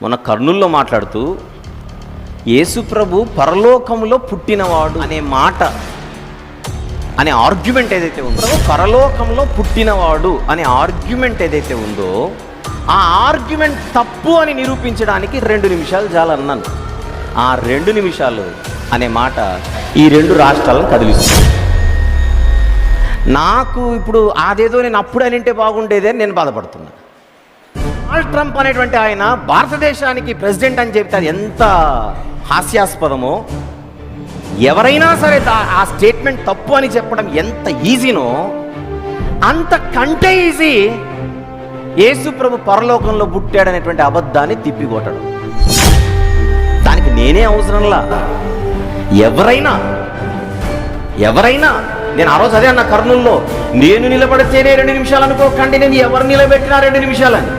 మొన్న కర్నూల్లో మాట్లాడుతూ యేసుప్రభు పరలోకంలో పుట్టినవాడు అనే మాట అనే ఆర్గ్యుమెంట్ ఏదైతే ఉందో పరలోకంలో పుట్టినవాడు అనే ఆర్గ్యుమెంట్ ఏదైతే ఉందో ఆ ఆర్గ్యుమెంట్ తప్పు అని నిరూపించడానికి రెండు నిమిషాలు చాలా అన్నాను ఆ రెండు నిమిషాలు అనే మాట ఈ రెండు రాష్ట్రాలను కదిలిస్తుంది. నాకు ఇప్పుడు అదేదో నేను అప్పుడు అనింటే బాగుండేదే అని నేను బాధపడుతున్నాను డొనాల్డ్ ట్రంప్ అనేటువంటి ఆయన భారతదేశానికి ప్రెసిడెంట్ అని చెప్తే అది ఎంత హాస్యాస్పదమో. ఎవరైనా సరే ఆ స్టేట్మెంట్ తప్పు అని చెప్పడం ఎంత ఈజీనో అంత కంటే ఈజీ యేసు ప్రభు పరలోకంలో పుట్టాడనేటువంటి అబద్ధాన్ని తిప్పికొట్టడం. దానికి నేనే అవసరంలా? ఎవరైనా ఎవరైనా నేను ఆ రోజు అదే అన్న కర్నూల్లో నేను నిలబడితేనే రెండు నిమిషాలు అనుకోకండి నేను ఎవరు నిలబెట్టినా రెండు నిమిషాలని.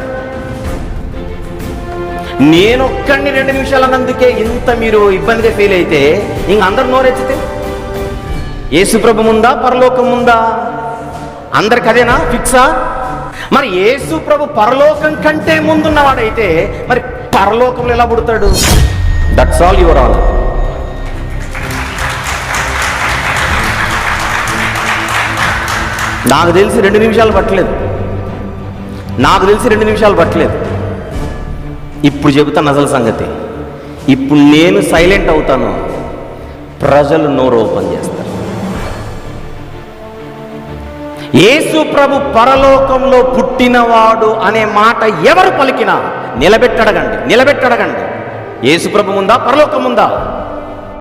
నేనొక్కడిని రెండు నిమిషాలు అన్నందుకే ఇంత మీరు ఇబ్బందిగా ఫీల్ అయితే ఇంక అందరు నోరెత్తితే? యేసుప్రభు ఉందా పరలోకం ఉందా అందరికి అదేనా? ఫిక్సా? మరి ఏసుప్రభు పరలోకం కంటే ముందున్నవాడైతే మరి పరలోకంలో ఎలా పుడతాడు? దట్స్ ఆల్ యువర్ ఆల్ నాకు తెలిసి రెండు నిమిషాలు పట్టలేదు. నాకు తెలిసి రెండు నిమిషాలు పట్టలేదు. ఇప్పుడు చెబుతాను అసలు సంగతి. ఇప్పుడు నేను సైలెంట్ అవుతాను. ప్రజలు నోరు ఓపెన్ చేస్తారు. యేసు ప్రభు పరలోకంలో పుట్టినవాడు అనే మాట ఎవరు పలికినా నిలబెట్టడగండి నిలబెట్టడగండి. యేసు ప్రభు ఉందా పరలోకం ఉందా